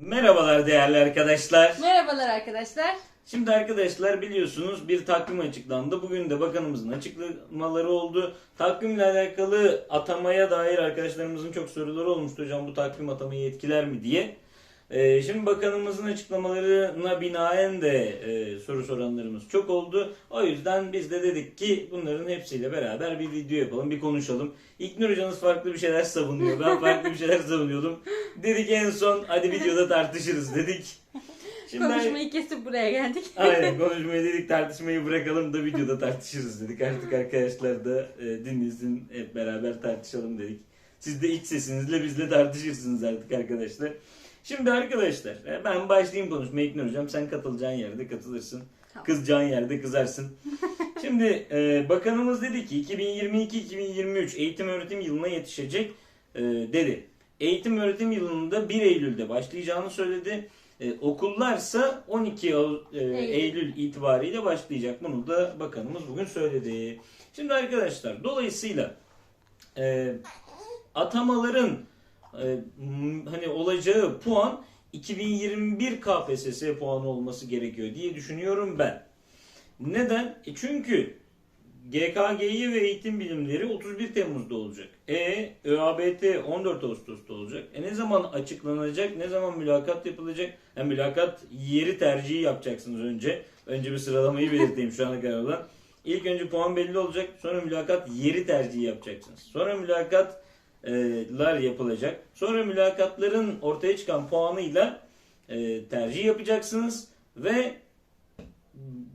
Merhabalar değerli arkadaşlar. Merhabalar arkadaşlar. Şimdi arkadaşlar biliyorsunuz bir takvim açıklandı. Bugün de bakanımızın açıklamaları oldu. Takvimle alakalı atamaya dair arkadaşlarımızın çok soruları olmuştu. Hocam bu takvim atamayı etkiler mi diye. Ee, şimdi bakanımızın açıklamalarına binaen de e, soru soranlarımız çok oldu. O yüzden biz de dedik ki bunların hepsiyle beraber bir video yapalım, bir konuşalım. İlknur hocanız farklı bir şeyler savunuyor. Ben farklı bir şeyler savunuyordum. Dedik en son hadi videoda tartışırız dedik. Şimdi Konuşmayı kesip buraya geldik. Aynen konuşmayı dedik tartışmayı bırakalım da videoda tartışırız dedik. Artık arkadaşlar da e, dinlesin hep beraber tartışalım dedik. Siz de iç sesinizle bizle tartışırsınız artık arkadaşlar. Şimdi arkadaşlar e, ben başlayayım konuşmaya İlknur hocam. Sen katılacağın yerde katılırsın. Tamam. Kızacağın yerde kızarsın. Şimdi e, bakanımız dedi ki 2022-2023 eğitim öğretim yılına yetişecek e, dedi. Eğitim öğretim yılında 1 Eylül'de başlayacağını söyledi. E, okullarsa 12 Ağu- e, Eylül. Eylül itibariyle başlayacak. Bunu da bakanımız bugün söyledi. Şimdi arkadaşlar dolayısıyla e, atamaların e, m- hani olacağı puan 2021 KPSS puanı olması gerekiyor diye düşünüyorum ben. Neden? E çünkü GKG'yi ve eğitim bilimleri 31 Temmuz'da olacak. E ÖABT 14 Ağustos'ta olacak. E ne zaman açıklanacak? Ne zaman mülakat yapılacak? Yani mülakat yeri tercihi yapacaksınız önce. Önce bir sıralamayı belirteyim şu ana kadar olan. İlk önce puan belli olacak. Sonra mülakat yeri tercihi yapacaksınız. Sonra mülakatlar yapılacak. Sonra mülakatların ortaya çıkan puanıyla e, tercih yapacaksınız ve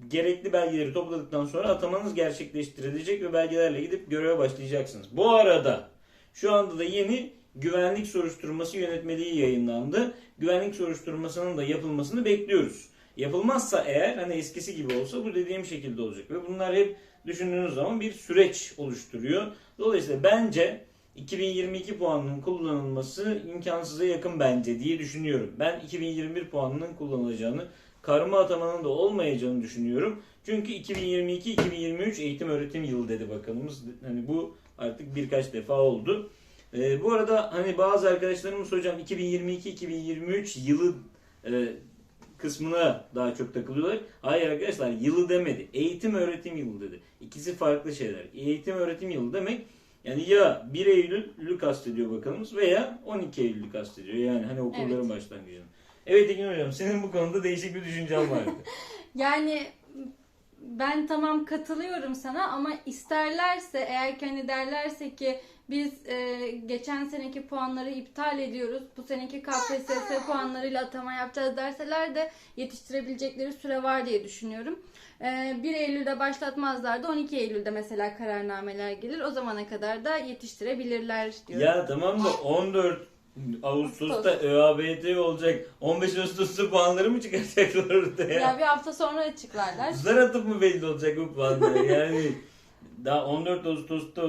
gerekli belgeleri topladıktan sonra atamanız gerçekleştirilecek ve belgelerle gidip göreve başlayacaksınız. Bu arada şu anda da yeni güvenlik soruşturması yönetmeliği yayınlandı. Güvenlik soruşturmasının da yapılmasını bekliyoruz. Yapılmazsa eğer hani eskisi gibi olsa bu dediğim şekilde olacak ve bunlar hep düşündüğünüz zaman bir süreç oluşturuyor. Dolayısıyla bence 2022 puanının kullanılması imkansıza yakın bence diye düşünüyorum. Ben 2021 puanının kullanılacağını karma atamanın da olmayacağını düşünüyorum. Çünkü 2022-2023 eğitim öğretim yılı dedi bakanımız. Hani bu artık birkaç defa oldu. Ee, bu arada hani bazı arkadaşlarımız hocam 2022-2023 yılı e, kısmına daha çok takılıyorlar. Hayır arkadaşlar yılı demedi. Eğitim öğretim yılı dedi. İkisi farklı şeyler. Eğitim öğretim yılı demek yani ya 1 Eylül'ü kastediyor bakanımız veya 12 Eylül'ü kastediyor. Yani hani okulların Evet. başlangıcını. Evet Ekin hocam senin bu konuda değişik bir düşüncen vardı. Yani ben tamam katılıyorum sana ama isterlerse eğer ki hani derlerse ki biz e, geçen seneki puanları iptal ediyoruz. Bu seneki KPSS puanlarıyla atama yapacağız derseler de yetiştirebilecekleri süre var diye düşünüyorum. E, 1 Eylül'de başlatmazlar da 12 Eylül'de mesela kararnameler gelir. O zamana kadar da yetiştirebilirler diyorum. ya tamam da 14 Ağustos'ta ÖABT olacak. 15 Ağustos'ta puanları mı çıkaracaklar ortaya? Ya bir hafta sonra açıklarlar. Zar atıp mı belli olacak bu puanlar? Yani daha 14 Ağustos'ta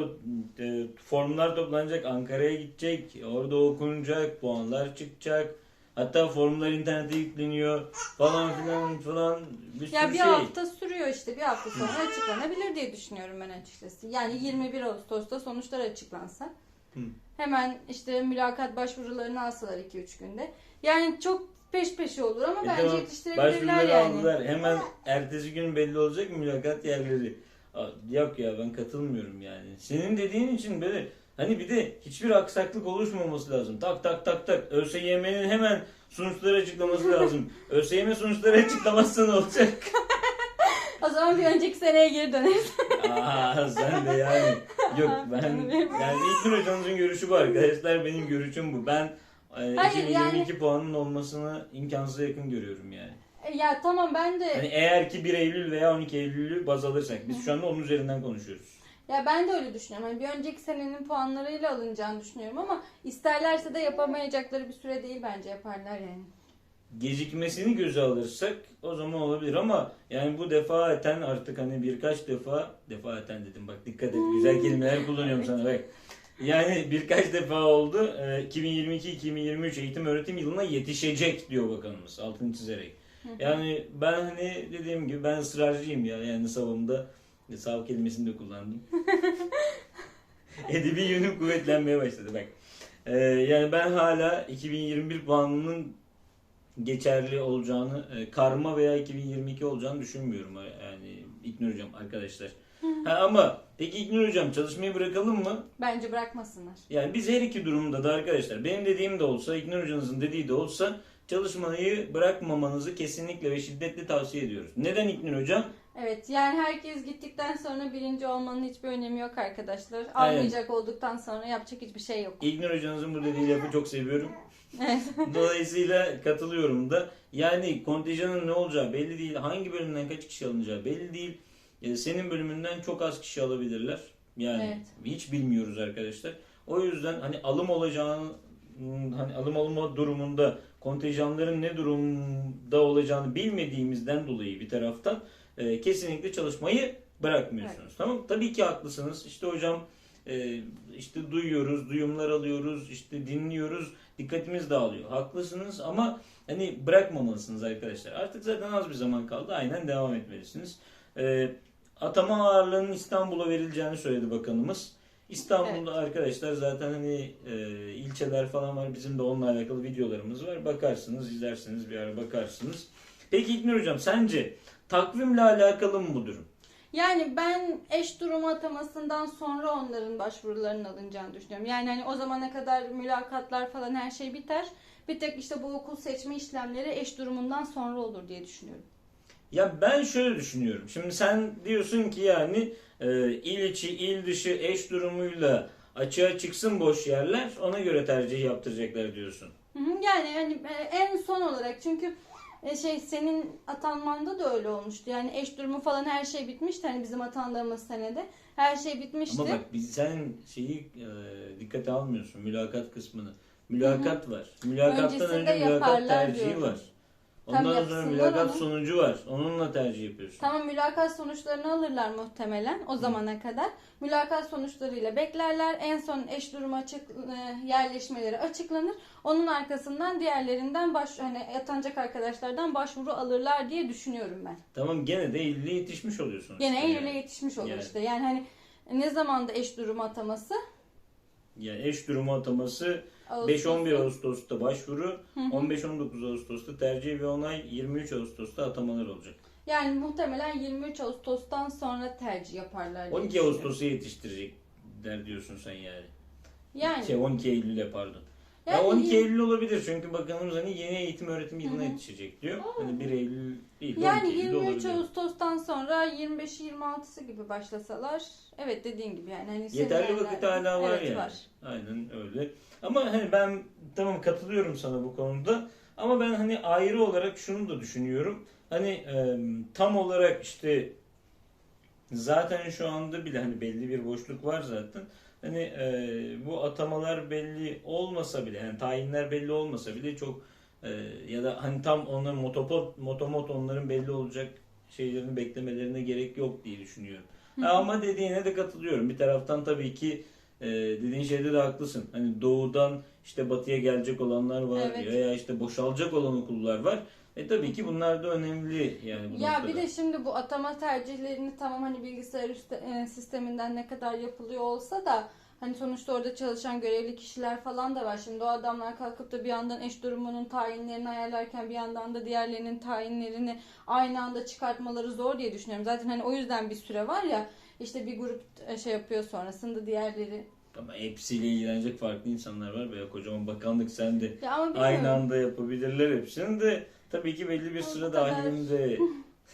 e, formlar toplanacak, Ankara'ya gidecek, orada okunacak, puanlar çıkacak. Hatta formlar internete yükleniyor falan filan falan bir sürü Ya bir şey. hafta sürüyor işte. Bir hafta sonra açıklanabilir diye düşünüyorum ben açıkçası. Yani 21 Ağustos'ta sonuçlar açıklansa. Hı. Hemen işte mülakat başvurularını alsalar 2-3 günde. Yani çok peş peşe olur ama E bence tamam, yetiştirebilirler Başvuruları yani. aldılar. Hemen ertesi gün belli olacak mı mülakat yerleri? Aa, Yok ya ben katılmıyorum yani. Senin dediğin için böyle hani bir de hiçbir aksaklık oluşmaması lazım. Tak tak tak tak. ÖSYM'nin hemen sonuçları açıklaması lazım. ÖSYM sonuçları açıklamazsa ne olacak? O zaman bir önceki seneye geri döneriz. Aa sen de yani. Yok ben yani İlknur hocamızın görüşü bu arkadaşlar. Benim görüşüm bu. Ben e, Hayır, 2022 puanın olmasını imkansıza yakın görüyorum yani. E, ya tamam ben de Yani eğer ki 1 Eylül veya 12 Eylül'ü baz alırsak biz şu anda onun üzerinden konuşuyoruz. Ya ben de öyle düşünüyorum. Hani bir önceki senenin puanlarıyla alınacağını düşünüyorum ama isterlerse de yapamayacakları bir süre değil bence yaparlar yani. Gecikmesini göze alırsak o zaman olabilir ama yani bu defaten artık hani birkaç defa defaten dedim bak dikkat et güzel kelimeler kullanıyorum sana bak. Yani birkaç defa oldu. Ee, 2022-2023 eğitim öğretim yılına yetişecek diyor bakanımız altını çizerek. Yani ben hani dediğim gibi ben ısrarcıyım ya yani savımda sav kelimesini de kullandım. Edebi yönüm kuvvetlenmeye başladı bak. Ee, yani ben hala 2021 puanının geçerli olacağını, e, karma veya 2022 olacağını düşünmüyorum yani İknur Hocam arkadaşlar. Ha, ama peki İknur Hocam çalışmayı bırakalım mı? Bence bırakmasınlar. Yani biz her iki durumda da arkadaşlar benim dediğim de olsa İknur Hoca'nızın dediği de olsa çalışmayı bırakmamanızı kesinlikle ve şiddetle tavsiye ediyoruz. Neden İknur Hocam? Evet yani herkes gittikten sonra birinci olmanın hiçbir önemi yok arkadaşlar. Almayacak olduktan sonra yapacak hiçbir şey yok. İlknur hocanızın bu dediği lafı çok seviyorum. Evet. Dolayısıyla katılıyorum da. Yani kontenjanın ne olacağı belli değil. Hangi bölümden kaç kişi alınacağı belli değil. Ee, Senin bölümünden çok az kişi alabilirler. Yani Evet. hiç bilmiyoruz arkadaşlar. O yüzden hani alım olacağını hani alım olma durumunda kontenjanların ne durumda olacağını bilmediğimizden dolayı bir taraftan e, kesinlikle çalışmayı bırakmıyorsunuz. Tamam Tabii ki haklısınız. İşte hocam e, işte duyuyoruz, duyumlar alıyoruz, işte dinliyoruz, dikkatimiz dağılıyor. Haklısınız ama hani bırakmamalısınız arkadaşlar. Artık zaten az bir zaman kaldı. Aynen devam etmelisiniz. E, atama ağırlığının İstanbul'a verileceğini söyledi bakanımız. İstanbul'da arkadaşlar zaten hani e, ilçeler falan var. Bizim de onunla alakalı videolarımız var. Bakarsınız, izlersiniz bir ara bakarsınız. Peki İknur Hocam sence takvimle alakalı mı bu durum? Yani ben eş durumu atamasından sonra onların başvurularının alınacağını düşünüyorum. Yani hani o zamana kadar mülakatlar falan her şey biter. Bir tek işte bu okul seçme işlemleri eş durumundan sonra olur diye düşünüyorum. Ya ben şöyle düşünüyorum. Şimdi sen diyorsun ki yani e, il içi, il dışı eş durumuyla açığa çıksın boş yerler. Ona göre tercih yaptıracaklar diyorsun. Yani hani e, en son olarak çünkü e, şey senin atanmanda da öyle olmuştu. Yani eş durumu falan her şey bitmişti. Hani bizim atandığımız senede her şey bitmişti. Ama bak biz sen şeyi e, dikkate almıyorsun mülakat kısmını. Mülakat var. Mülakattan Öncesinde önce mülakat yaparlar tercihi diyorum. var. Ondan sonra yapsınlar mülakat onu. sonucu var. Onunla tercih yapıyorsun. Tamam mülakat sonuçlarını alırlar muhtemelen o zamana kadar. Mülakat sonuçlarıyla beklerler. En son eş durumu açık e, yerleşmeleri açıklanır. Onun arkasından diğerlerinden baş hani atanacak arkadaşlardan başvuru alırlar diye düşünüyorum ben. Tamam gene de Eylül'e yetişmiş oluyorsun. Gene işte Eylül'e yani. yetişmiş olur Yani. işte. Yani hani ne zaman da eş durumu ataması? Yani eş durumu ataması Ağustos. 5-11 Ağustos'ta başvuru, 15-19 Ağustos'ta tercih ve onay, 23 Ağustos'ta atamalar olacak. Yani muhtemelen 23 Ağustos'tan sonra tercih yaparlar diye 12 düşünüyorum. Ağustos'u yetiştirecekler diyorsun sen yani. Yani Şey 12 Eylül'e pardon. ya Yani 12 y- Eylül olabilir çünkü bakanımız hani yeni eğitim öğretim yılına yetişecek diyor. Hani 1 Eylül değil de Yani 12 Eylül'de 23 olabilir. Ağustos'tan sonra 25'i 26'sı gibi başlasalar evet dediğin gibi yani hani Yeterli seminerler- vakit hala var evet, yani. var. Aynen öyle. Ama hani ben tamam katılıyorum sana bu konuda. Ama ben hani ayrı olarak şunu da düşünüyorum. Hani e, tam olarak işte zaten şu anda bile hani belli bir boşluk var zaten. Hani e, bu atamalar belli olmasa bile yani tayinler belli olmasa bile çok e, ya da hani tam onların motopot motomot onların belli olacak şeylerini beklemelerine gerek yok diye düşünüyorum. Ha, ama dediğine de katılıyorum. Bir taraftan tabii ki e, dediğin şeyde de haklısın. Hani doğudan işte batıya gelecek olanlar var Evet. veya işte boşalacak olan okullar var. E tabii ki bunlar da önemli yani bu Ya noktada. bir de şimdi bu atama tercihlerini tamam hani bilgisayar üste- e, sisteminden ne kadar yapılıyor olsa da hani sonuçta orada çalışan görevli kişiler falan da var. Şimdi o adamlar kalkıp da bir yandan eş durumunun tayinlerini ayarlarken bir yandan da diğerlerinin tayinlerini aynı anda çıkartmaları zor diye düşünüyorum. Zaten hani o yüzden bir süre var ya işte bir grup e, şey yapıyor sonrasında diğerleri. Ama hepsiyle ilgilenecek farklı insanlar var veya kocaman bakanlık sen de Ya aynı anda yapabilirler hepsini de tabii ki belli bir kadar. dahilinde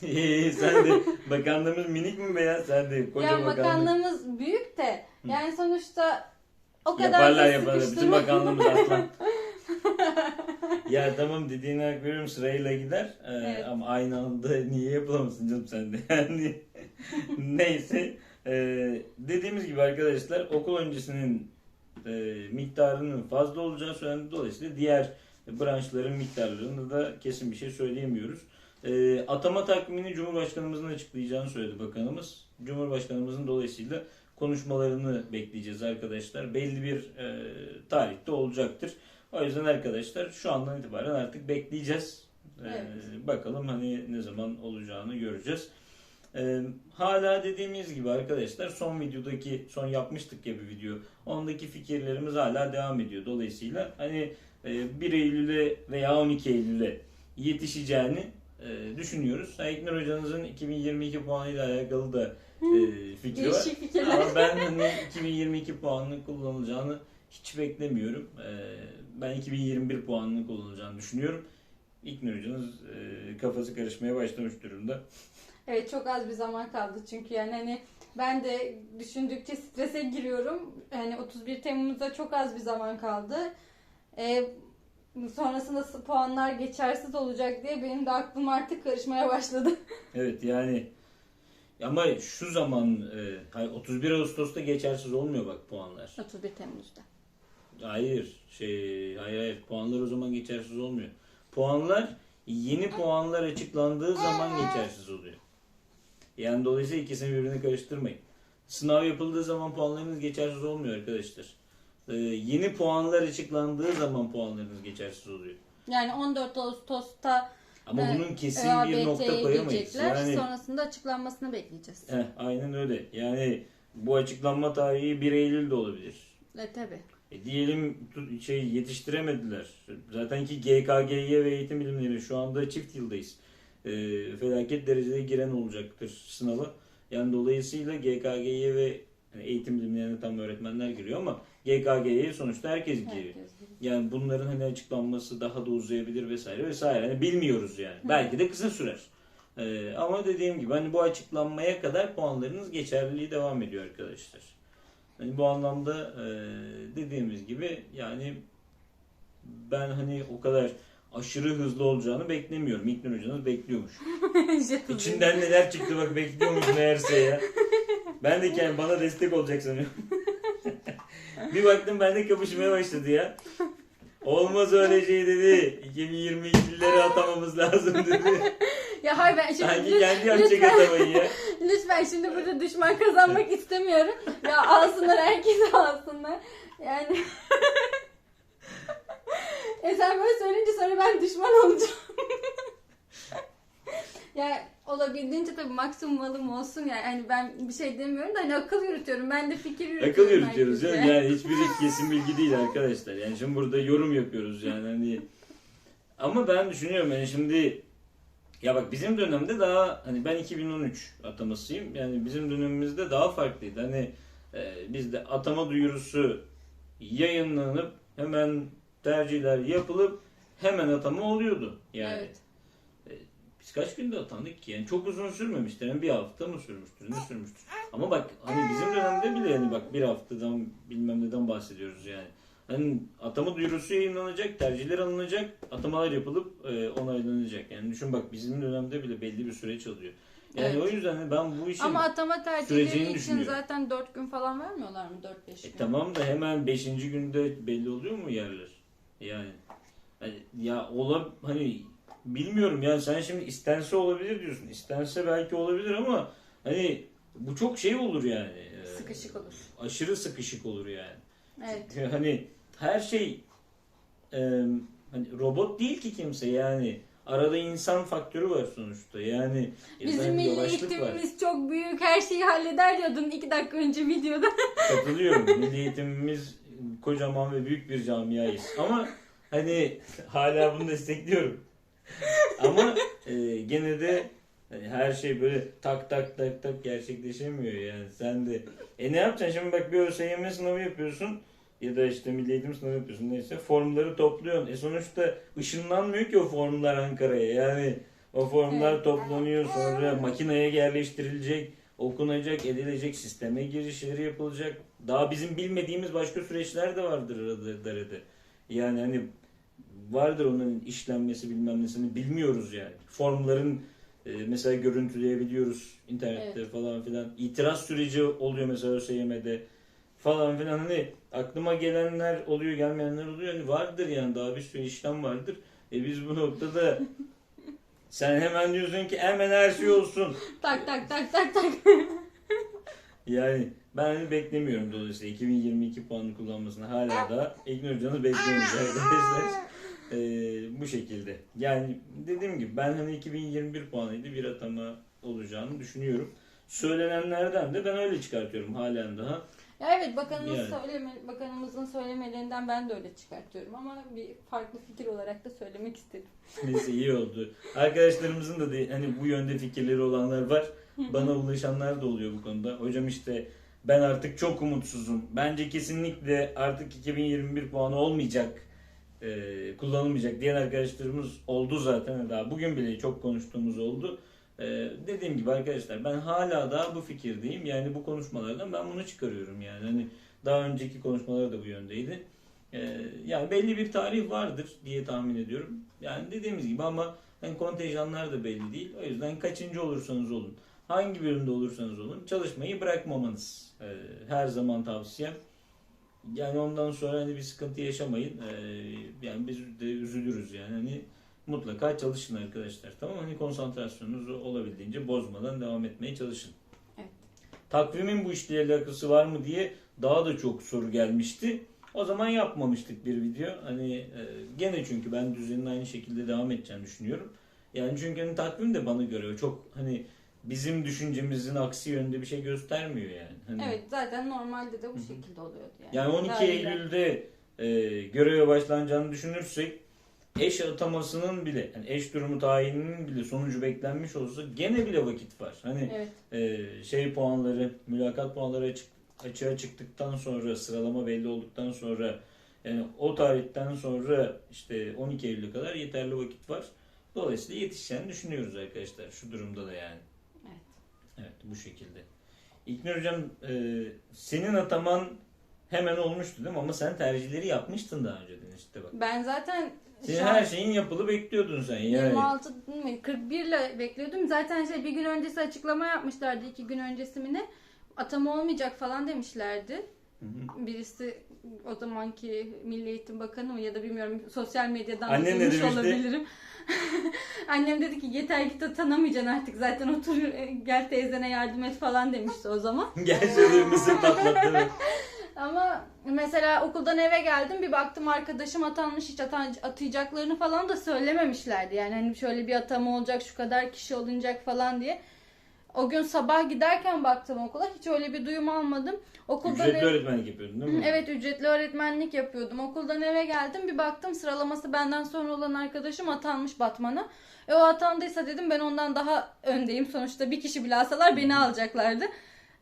sen de bakanlığımız minik mi veya sen de koca ya bakanlık bakanlığımız büyük de yani sonuçta o kadar yaparlar yaparlar bizim bakanlığımız aslan. ya tamam dediğine hak veriyorum sırayla gider Ee, Evet. ama aynı anda niye yapılamasın canım sen de yani neyse Ee, dediğimiz gibi arkadaşlar okul öncesinin e, miktarının fazla olacağı söylendi dolayısıyla diğer branşların miktarlarını da kesin bir şey söyleyemiyoruz. Ee, atama takvimini Cumhurbaşkanımızın açıklayacağını söyledi bakanımız. Cumhurbaşkanımızın dolayısıyla konuşmalarını bekleyeceğiz arkadaşlar. Belli bir e, tarihte olacaktır. O yüzden arkadaşlar şu andan itibaren artık bekleyeceğiz. Ee, Evet. Bakalım hani ne zaman olacağını göreceğiz. Ee, hala dediğimiz gibi arkadaşlar son videodaki son yapmıştık ya bir video. Ondaki fikirlerimiz hala devam ediyor. Dolayısıyla hani e, 1 Eylül'e veya 12 Eylül'e yetişeceğini e, düşünüyoruz. İlknur hocanızın 2022 puanıyla alakalı da e, fikri var. Ama ben hani 2022 puanını kullanılacağını hiç beklemiyorum. E, ben 2021 puanını kullanılacağını düşünüyorum. İlknur hocanız e, kafası karışmaya başlamış durumda. Evet çok az bir zaman kaldı çünkü yani hani ben de düşündükçe strese giriyorum. Yani 31 Temmuz'da çok az bir zaman kaldı. Ee, sonrasında puanlar geçersiz olacak diye benim de aklım artık karışmaya başladı. Evet yani ama şu zaman e, hayır, 31 Ağustos'ta geçersiz olmuyor bak puanlar. 31 Temmuz'da. Hayır şey hayır hayır puanlar o zaman geçersiz olmuyor. Puanlar yeni puanlar açıklandığı zaman geçersiz oluyor. Yani dolayısıyla ikisini birbirine karıştırmayın. Sınav yapıldığı zaman puanlarınız geçersiz olmuyor arkadaşlar. Ee, yeni puanlar açıklandığı zaman puanlarınız geçersiz oluyor. Yani 14 Ağustos'ta Ama Evet, bunun kesin bir nokta ÖABT'ye koyamayız. Yani Sonrasında açıklanmasını bekleyeceğiz. Heh, aynen öyle. Yani bu açıklanma tarihi 1 Eylül de olabilir. E tabi. E diyelim şey yetiştiremediler. Zaten ki GKG'ye ve eğitim bilimleri şu anda çift yıldayız. E, felaket derecede giren olacaktır sınava. Yani dolayısıyla GKG'ye ve yani eğitim bilimlerine tam öğretmenler giriyor ama GKG'ye sonuçta herkes giriyor. Herkes. Yani bunların hani açıklanması daha da uzayabilir vesaire vesaire. Hani bilmiyoruz yani. Belki de kısa sürer. Ee, ama dediğim gibi hani bu açıklanmaya kadar puanlarınız geçerliliği devam ediyor arkadaşlar. Hani bu anlamda e, dediğimiz gibi yani ben hani o kadar aşırı hızlı olacağını beklemiyorum. İlknur hocanız bekliyormuş. İçinden neler çıktı bak bekliyormuş meğerse ya. Ben de kendi bana destek olacak sanıyorum. bir baktım ben de kapışmaya başladı ya. Olmaz öyle şey dedi. 2022'lileri atamamız lazım dedi. Ya hayır ben şimdi Sanki kendi yapacak atamayı ya. Lütfen şimdi burada düşman kazanmak istemiyorum. Ya alsınlar herkes alsınlar. Yani e sen böyle söyleyince sonra ben düşman olacağım. ya olabildiğince tabii maksimum alım olsun yani. Hani ben bir şey demiyorum da hani akıl yürütüyorum. Ben de fikir yürütüyorum. Akıl yürütüyoruz herkese. canım. Yani hiçbiri kesin bilgi değil arkadaşlar. Yani şimdi burada yorum yapıyoruz yani hani. Ama ben düşünüyorum yani şimdi ya bak bizim dönemde daha hani ben 2013 atamasıyım. Yani bizim dönemimizde daha farklıydı. Hani e, bizde atama duyurusu yayınlanıp hemen tercihler yapılıp hemen atama oluyordu. Yani Evet. biz kaç günde atandık ki? Yani çok uzun sürmemiştir. Yani bir hafta mı sürmüştür? Ne sürmüştür? Ama bak hani bizim dönemde bile yani bak bir haftadan bilmem neden bahsediyoruz yani. Hani atama duyurusu yayınlanacak, tercihler alınacak, atamalar yapılıp e, onaylanacak. Yani düşün bak bizim dönemde bile belli bir süreç alıyor. Yani Evet. o yüzden hani ben bu işin Ama atama tercihleri için zaten 4 gün falan vermiyorlar mı? 4-5 gün. E tamam da hemen 5. günde belli oluyor mu yerler? Yani hani ya ola hani bilmiyorum yani sen şimdi istense olabilir diyorsun. İstense belki olabilir ama hani bu çok şey olur yani. Ee, Sıkışık olur. Aşırı sıkışık olur yani. Evet. Hani her şey e, hani robot değil ki kimse yani. Arada insan faktörü var sonuçta. Yani Bizim milli yavaşlık var. eğitimimiz çok büyük, her şeyi halleder diyordun iki dakika önce videoda. Katılıyorum. Milli eğitimimiz kocaman ve büyük bir camiayız. Ama hani hala bunu destekliyorum. Ama e, gene de hani her şey böyle tak tak tak tak gerçekleşemiyor yani. Sen de e ne yapacaksın şimdi bak bir ÖSYM sınavı yapıyorsun ya da işte milli eğitim sınavı yapıyorsun neyse formları topluyorsun. E sonuçta ışınlanmıyor ki o formlar Ankara'ya. Yani o formlar toplanıyor sonra makineye yerleştirilecek okunacak, edilecek, sisteme girişleri yapılacak. Daha bizim bilmediğimiz başka süreçler de vardır derede. Yani hani vardır onun işlenmesi bilmem nesini bilmiyoruz yani. Formların e, mesela görüntüleyebiliyoruz internette falan filan. İtiraz süreci oluyor mesela ÖSYM'de falan filan hani aklıma gelenler oluyor gelmeyenler oluyor hani vardır yani daha bir sürü işlem vardır. E biz bu noktada sen hemen diyorsun ki hemen her şey olsun. tak tak tak tak tak. Yani ben beklemiyorum dolayısıyla 2022 puanı kullanmasını hala da İlknur Hoca'nı bekliyoruz arkadaşlar. Ee, bu şekilde. Yani dediğim gibi ben hani 2021 puanıydı bir atama olacağını düşünüyorum. Söylenenlerden de ben öyle çıkartıyorum halen daha. Ya evet bakanımız Yani. söyleme, bakanımızın söylemelerinden ben de öyle çıkartıyorum ama bir farklı fikir olarak da söylemek istedim. Neyse iyi oldu. Arkadaşlarımızın da de, hani bu yönde fikirleri olanlar var. Bana ulaşanlar da oluyor bu konuda. Hocam işte ben artık çok umutsuzum. Bence kesinlikle artık 2021 puanı olmayacak. e, kullanılmayacak diyen arkadaşlarımız oldu zaten. Daha bugün bile çok konuştuğumuz oldu. E, dediğim gibi arkadaşlar ben hala daha bu fikirdeyim. Yani bu konuşmalardan ben bunu çıkarıyorum yani. Hani daha önceki konuşmalar da bu yöndeydi. E, yani belli bir tarih vardır diye tahmin ediyorum. Yani dediğimiz gibi ama yani kontenjanlar da belli değil. O yüzden kaçıncı olursanız olun, hangi bölümde olursanız olun çalışmayı bırakmamanız e, her zaman tavsiyem. Yani ondan sonra hani bir sıkıntı yaşamayın. E, yani biz de üzülürüz yani. Hani mutlaka çalışın arkadaşlar. Tamam mı? Hani konsantrasyonunuzu olabildiğince bozmadan devam etmeye çalışın. Evet. Takvimin bu işle alakası var mı diye daha da çok soru gelmişti. O zaman yapmamıştık bir video. Hani e, gene çünkü ben düzenin aynı şekilde devam edeceğini düşünüyorum. Yani çünkü hani takvim de bana göre çok hani bizim düşüncemizin aksi yönde bir şey göstermiyor yani. Hani, Evet zaten normalde de bu şekilde oluyordu yani. Yani 12 Daha. Eylül'de e, göreve başlanacağını düşünürsek eş atamasının bile yani eş durumu tayininin bile sonucu beklenmiş olsa gene bile vakit var. Hani Evet. e, şey puanları, mülakat puanları açık, açığa çıktıktan sonra, sıralama belli olduktan sonra yani o tarihten sonra işte 12 Eylül'e kadar yeterli vakit var. Dolayısıyla yetişeceğini düşünüyoruz arkadaşlar şu durumda da yani. Evet. Bu şekilde. İlknur Hocam e, senin ataman hemen olmuştu değil mi? Ama sen tercihleri yapmıştın daha önceden işte bak. Ben zaten Senin her şeyin yapılı bekliyordun sen yani. 26 mı 41 ile bekliyordum. Zaten şey bir gün öncesi açıklama yapmışlardı. iki gün öncesi mi ne? Atama olmayacak falan demişlerdi. Hı hı. Birisi o zamanki Milli Eğitim Bakanı mı ya da bilmiyorum sosyal medyadan Annen ne duymuş olabilirim. Annem dedi ki yeter ki tanamayacaksın artık zaten otur e, gel teyzene yardım et falan demişti o zaman. Gel mısır patlat değil mi? Ama mesela okuldan eve geldim bir baktım arkadaşım atanmış hiç atan, atayacaklarını falan da söylememişlerdi. Yani hani şöyle bir atama olacak şu kadar kişi olunacak falan diye. O gün sabah giderken baktım okula hiç öyle bir duyum almadım. Okuldan Ücretli ev- öğretmenlik yapıyordun değil mi? Evet ücretli öğretmenlik yapıyordum. Okuldan eve geldim bir baktım sıralaması benden sonra olan arkadaşım atanmış Batman'a. E o atandıysa dedim ben ondan daha öndeyim. Sonuçta bir kişi bile alsalar beni alacaklardı.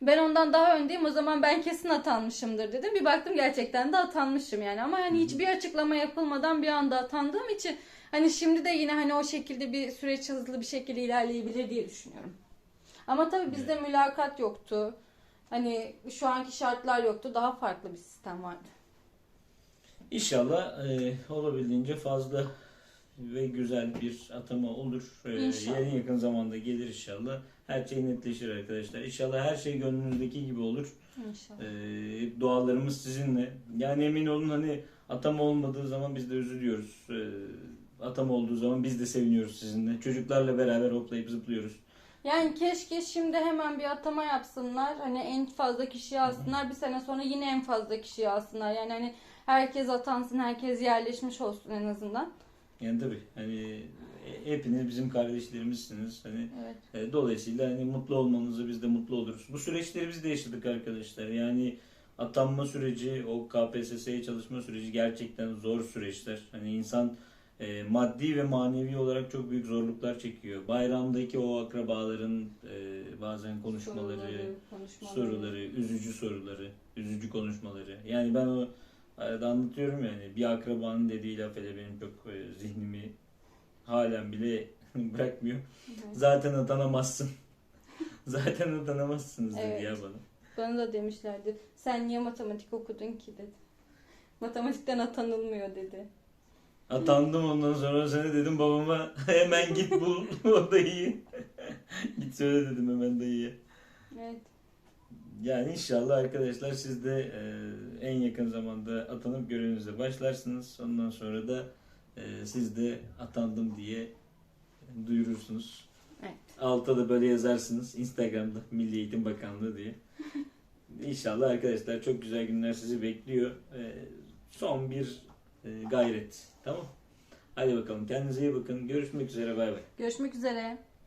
Ben ondan daha öndeyim o zaman ben kesin atanmışımdır dedim. Bir baktım gerçekten de atanmışım yani. Ama hani hiçbir açıklama yapılmadan bir anda atandığım için hani şimdi de yine hani o şekilde bir süreç hızlı bir şekilde ilerleyebilir diye düşünüyorum. Ama tabii bizde mülakat yoktu. Hani şu anki şartlar yoktu. Daha farklı bir sistem vardı. İnşallah e, olabildiğince fazla ve güzel bir atama olur. E, İnşallah. en yakın zamanda gelir inşallah. Her şey netleşir arkadaşlar. İnşallah her şey gönlünüzdeki gibi olur. İnşallah. E, dualarımız sizinle. Yani emin olun hani atama olmadığı zaman biz de üzülüyoruz. E, atama olduğu zaman biz de seviniyoruz sizinle. Çocuklarla beraber hoplayıp zıplıyoruz. Yani keşke şimdi hemen bir atama yapsınlar. Hani en fazla kişiyi alsınlar. Bir sene sonra yine en fazla kişiyi alsınlar. Yani hani herkes atansın, herkes yerleşmiş olsun en azından. Yani tabii hani e, hepiniz bizim kardeşlerimizsiniz. Hani Evet. E, Dolayısıyla hani mutlu olmanızı biz de mutlu oluruz. Bu süreçleri biz de yaşadık arkadaşlar. Yani atanma süreci, o KPSS'ye çalışma süreci gerçekten zor süreçler. Hani insan e, maddi ve manevi olarak çok büyük zorluklar çekiyor. Bayramdaki o akrabaların e, bazen konuşmaları, konuşmaları. soruları, üzücü soruları, üzücü konuşmaları. Yani ben o arada anlatıyorum yani bir akrabanın dediği laf hele benim çok e, zihnimi halen bile bırakmıyor. Evet. Zaten atanamazsın. Zaten atanamazsınız dedi Evet. ya bana. Bana da demişlerdi. Sen niye matematik okudun ki dedi. Matematikten atanılmıyor dedi. Atandım ondan sonra sene dedim babama hemen git bul o dayıyı. git söyle dedim hemen dayıya. Evet. Yani inşallah arkadaşlar siz de e, en yakın zamanda atanıp görevinize başlarsınız. Ondan sonra da e, siz de atandım diye duyurursunuz. Evet. Altta da böyle yazarsınız Instagram'da Milli Eğitim Bakanlığı diye. İnşallah arkadaşlar çok güzel günler sizi bekliyor. E, son bir e, gayret. Tamam. Hadi bakalım kendinize iyi bakın. Görüşmek üzere bay bay. Görüşmek üzere.